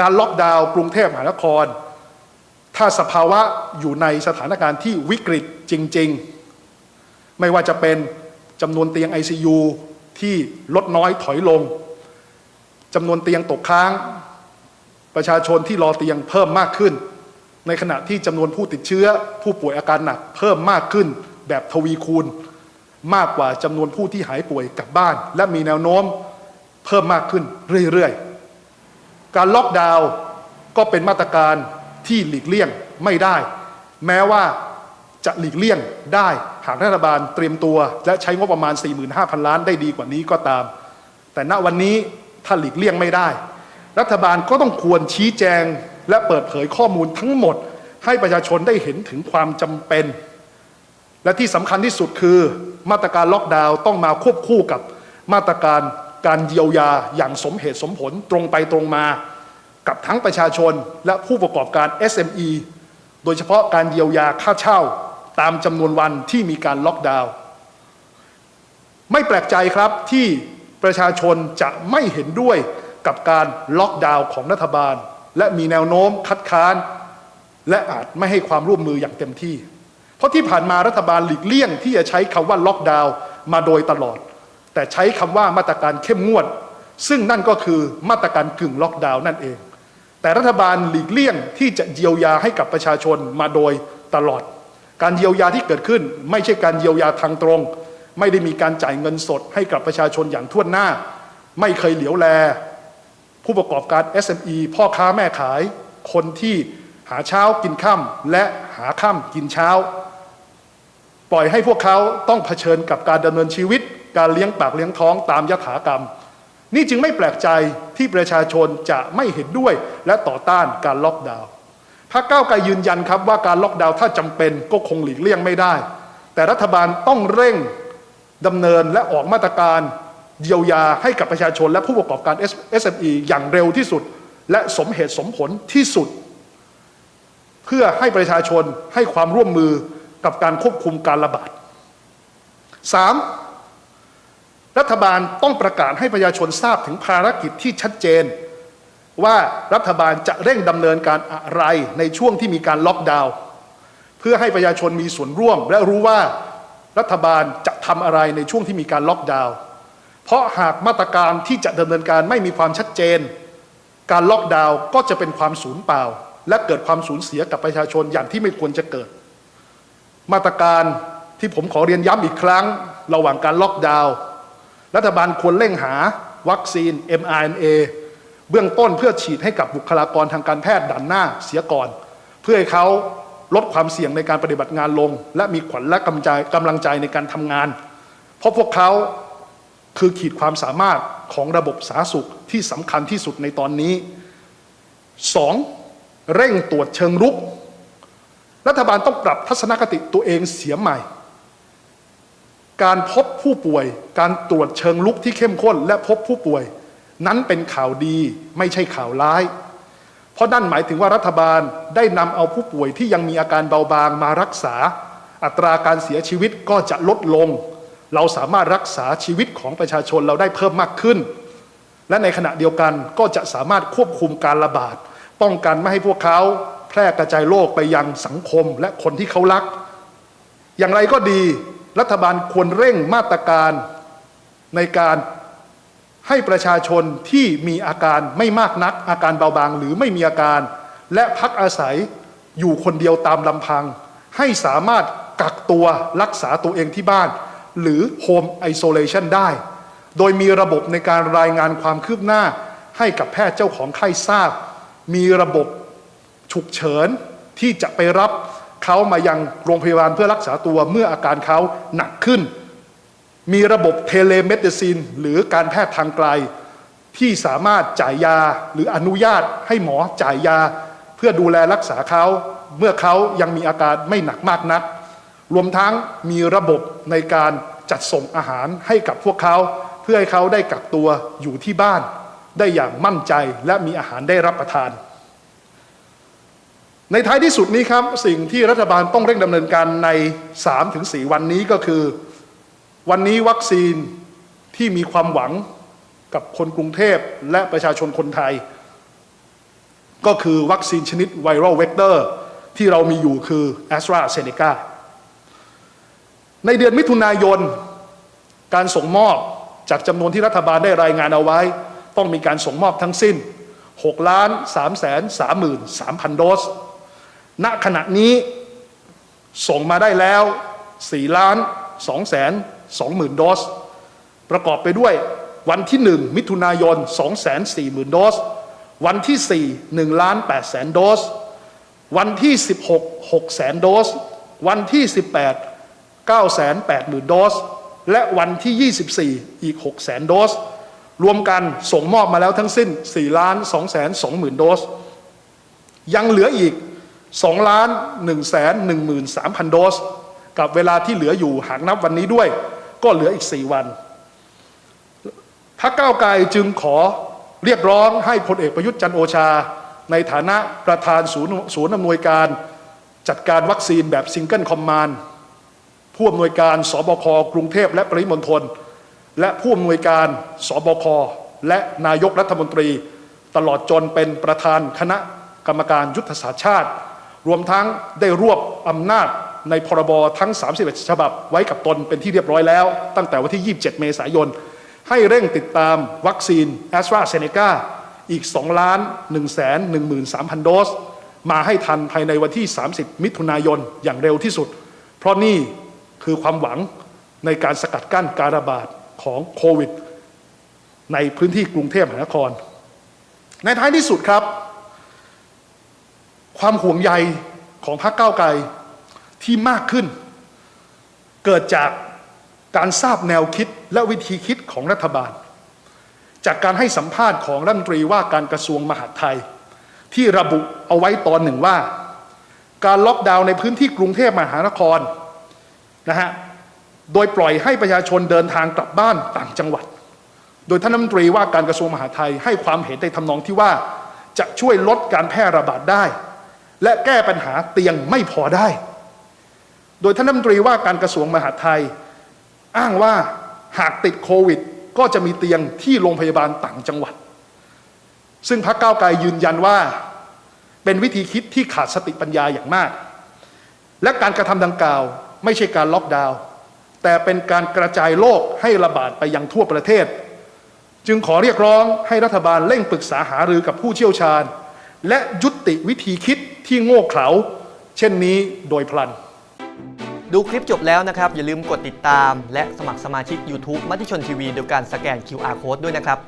การล็อกดาวน์กรุงเทพมหานคร ถ้าสภาวะอยู่ในสถานการณ์ที่วิกฤตจริง ๆ ไม่ว่าจะเป็นจำนวนเตียง ICU ที่ลดน้อยถอยลงจำนวนเตียงตกค้าง ประชาชนที่รอเตียงเพิ่มมากขึ้น ในขณะที่จำนวนผู้ติดเชื้อ ผู้ป่วยอาการหนักเพิ่มมากขึ้น แบบทวีคูณ มากกว่าจำนวนผู้ที่หายป่วยกลับบ้าน และมีแนวโน้มเพิ่มมากขึ้นเรื่อยๆ การล็อกดาวน์ก็เป็นมาตรการที่หลีกเลี่ยงไม่ได้ แม้ว่าจะหลีกเลี่ยงได้หากรัฐบาลเตรียมตัว และใช้งบประมาณ 45,000 ล้านได้ดีกว่านี้ก็ตาม แต่ณวันนี้ถ้าหลีกเลี่ยงไม่ได้ รัฐบาลก็ต้องควรชี้แจงและเปิดเผยข้อมูลทั้งหมด ให้ประชาชนได้เห็นถึงความจำเป็น และที่สำคัญที่สุดคือ มาตรการล็อกดาวน์ต้องมาควบคู่กับมาตรการ การเยียวยาอย่างสมเหตุสมผลตรงไปตรงมา กับทั้งประชาชนและผู้ประกอบการ SME โดยเฉพาะการเยียวยาค่าเช่าตามจำนวนวันที่มีการล็อกดาวน์ไม่แปลกใจครับที่ประชาชนจะไม่เห็นด้วยกับการล็อกดาวน์ของรัฐบาล และมีแนวโน้มคัดค้าน และอาจไม่ให้ความร่วมมืออย่างเต็มที่ เพราะที่ผ่านมารัฐบาลหลีกเลี่ยงที่จะใช้คำว่าล็อกดาวน์มาโดยตลอด แต่ใช้คำว่ามาตรการเข้มงวด ซึ่งนั่นก็คือมาตรการกึ่งล็อกดาวน์นั่นเอง แต่รัฐบาลหลีกเลี่ยงที่จะเยียวยาให้กับประชาชนมาโดยตลอด การเยียวยาที่เกิดขึ้น ไม่ใช่การเยียวยาทางตรง ไม่ได้มีการจ่ายเงินสดให้กับประชาชนอย่างทั่วหน้า ไม่เคยเหลียวแล ผู้ประกอบการ SME พ่อค้าแม่ขาย คนที่หาเช้ากินค่ำและหาค่ำกินเช้า ปล่อยให้พวกเขาต้องเผชิญกับการดำเนินชีวิต การเลี้ยงปากเลี้ยงท้องตามยถากรรม นี่จึงไม่แปลกใจที่ประชาชนจะไม่เห็นด้วยและต่อต้านการล็อกดาวน์พรรคก้าวไกลยืนยันครับว่าการล็อกดาวน์ถ้าจำเป็นก็คงหลีกเลี่ยงไม่ได้ แต่รัฐบาลต้องเร่งดำเนินและออกมาตรการเยียวยาให้กับประชาชนและผู้ประกอบการ SME อย่างเร็วที่สุด และสมเหตุสมผลที่สุด เพื่อให้ประชาชนให้ความร่วมมือกับการควบคุมการระบาด 3. รัฐบาลต้องประกาศให้ประชาชนทราบถึงภารกิจที่ชัดเจน ว่ารัฐบาลจะเร่งดำเนินการอะไรในช่วงที่มีการล็อกดาวน์เพื่อให้ประชาชนมีส่วนร่วม และรู้ว่ารัฐบาลจะทำอะไรในช่วงที่มีการล็อกดาวน์เพราะหากมาตรการที่จะดำเนินการไม่มีความชัดเจน การล็อกดาวน์ก็จะเป็นความสูญเปล่า และเกิดความสูญเสียกับประชาชนอย่างที่ไม่ควรจะเกิด มาตรการที่ผมขอเรียนย้ำอีกครั้ง ระหว่างการล็อกดาวน์ รัฐบาลควรเร่งหาวัคซีน mRNA เบื้องต้นเพื่อฉีดให้กับบุคลากรทางการแพทย์ด่านหน้าเสียก่อน เพื่อให้เขาลดความเสี่ยงในการปฏิบัติงานลง และมีขวัญและกำลังใจกำลังใจในการทำงาน เพราะพวกเขาคือขีดความสามารถของระบบสาธารณสุขที่สำคัญที่สุดในตอนนี้ 2. เร่งตรวจเชิงรุก รัฐบาลต้องปรับทัศนคติตัวเองเสียใหม่ การพบผู้ป่วย การตรวจเชิงลุกที่เข้มข้น และพบผู้ป่วย นั้นเป็นข่าวดีไม่ใช่ข่าวร้าย เพราะนั่นหมายถึงว่ารัฐบาลได้นำเอาผู้ป่วยที่ยังมีอาการเบาบางมารักษา อัตราการเสียชีวิตก็จะลดลง เราสามารถรักษาชีวิตของประชาชนเราได้เพิ่มมากขึ้น และในขณะเดียวกันก็จะสามารถควบคุมการระบาด ป้องกันไม่ให้พวกเขาแพร่กระจายโรคไปยังสังคมและคนที่เขารัก อย่างไรก็ดี รัฐบาลควรเร่งมาตรการในการให้ประชาชนที่มีอาการไม่มากนัก อาการเบาบางหรือไม่มีอาการ และพักอาศัยอยู่คนเดียวตามลำพัง ให้สามารถกักตัวรักษาตัวเองที่บ้าน หรือ Home Isolation ได้ โดยมีระบบในการรายงานความคืบหน้า ให้กับแพทย์เจ้าของไข้ทราบ มีระบบฉุกเฉินที่จะไปรับ เขามายังโรงพยาบาลเพื่อรักษาตัวเมื่ออาการเขาหนักขึ้น มีระบบเทเลเมดิซิน หรือการแพทย์ทางไกล ที่สามารถจ่ายยาหรืออนุญาตให้หมอจ่ายยา เพื่อดูแลรักษาเขาเมื่อเขายังมีอาการไม่หนักมากนัก รวมทั้งมีระบบในการจัดส่งอาหารให้กับพวกเขา เพื่อให้เขาได้กักตัวอยู่ที่บ้าน ได้อย่างมั่นใจและมีอาหารได้รับประทาน ในท้ายที่สุดนี้ครับ สิ่งที่รัฐบาลต้องเร่งดำเนินการใน 3-4 วันนี้ก็คือ วันนี้วัคซีนที่มีความหวังกับคนกรุงเทพและประชาชนคนไทย ก็คือวัคซีนชนิดไวรัลเวกเตอร์ที่เรามีอยู่คือ a s t r a z เซ e c a ในเดือนมิถุนายน การส่งมอบจากจำนวนที่รัฐบาลได้รายงานเอาไว้ ต้องมีการส่งมอบทั้งสิ้น 6 ล้าน3แสน33,000 โดส ณขณะนี้ส่งมาได้แล้ว4ล้าน2แสน20,000โดส ประกอบไปด้วยวันที่ 1 มิถุนายน240,000 โดส วันที่ 4 1ล้าน8แสนโดส วันที่ 16 6แสนโดส วันที่ 18 9แสน8หมื่นโดส และวันที่ 24 อีก6แสนโดส รวมกันส่งมอบมาแล้วทั้งสิ้น4ล้าน2แสน2หมื่นโดส ยังเหลืออีก 2ล้าน1แสน1หมื่น3พันโดส กับเวลาที่เหลืออยู่หากนับวันนี้ด้วย ก็เหลืออีก 4 วันพรรคก้าวไกลจึงขอเรียกร้องให้พลเอกประยุทธ์จันโอชา ในฐานะประธานศูนย์ศูนย์อำนวยการจัดการวัคซีนแบบซิงเกิลคอมมานด์ผู้อำนวยการสบคกรุงเทพและปริมณฑลและผู้อำนวยการสบคและนายกรัฐมนตรี ตลอดจนเป็นประธานคณะกรรมการยุทธศาสตร์ชาติ รวมทั้งได้รวบอำนาจในพรบทั้ง 31 ฉบับไว้กับตนเป็นที่เรียบร้อยแล้ว ตั้งแต่วันที่ 27 เมษายน ให้เร่งติดตามวัคซีนแอสตราเซเนกาอีก 2 ล้าน1 13,000 โดส มาให้ทันภายในวันที่ 30 มิถุนายนอย่างเร็วที่สุด เพราะนี่คือความหวังในการสกัดกั้นการระบาดของโควิด ในพื้นที่กรุงเทพมหานคร ในท้ายที่สุดครับ ความห่วงใยของพรรคก้าวไกลที่มากขึ้น เกิดจากการทราบแนวคิดและวิธีคิดของรัฐบาล จากการให้สัมภาษณ์ของรัฐมนตรีว่าการกระทรวงมหาดไทย ที่ระบุเอาไว้ตอนหนึ่งว่า การล็อกดาวน์ในพื้นที่กรุงเทพมหานครนะฮะโดยปล่อยให้ประชาชนเดินทางกลับบ้านต่างจังหวัด โดยท่านรัฐมนตรีว่าการกระทรวงมหาดไทยให้ความเห็นในทำนองที่ว่าจะช่วยลดการแพร่ระบาดได้ และแก้ปัญหาเตียงไม่พอได้ โดยท่านรัฐมนตรีว่าการกระทรวงมหาดไทย อ้างว่าหากติดโควิด ก็จะมีเตียงที่โรงพยาบาลต่างจังหวัด ซึ่งพรรคก้าวไกลยืนยันว่า เป็นวิธีคิดที่ขาดสติปัญญาอย่างมาก และการกระทำดังกล่าวไม่ใช่การล็อกดาวน์แต่เป็นการกระจายโรคให้ระบาดไปยังทั่วประเทศ จึงขอเรียกร้องให้รัฐบาลเร่งปรึกษาหารือกับผู้เชี่ยวชาญ และยุติวิธีคิด ที่โง่เขลาเช่นนี้โดยพลัน ดูคลิปจบแล้วนะครับ อย่าลืมกดติดตาม และสมัครสมาชิก YouTube มติชนทีวีโดยการสแกน QR Code ด้วยนะครับ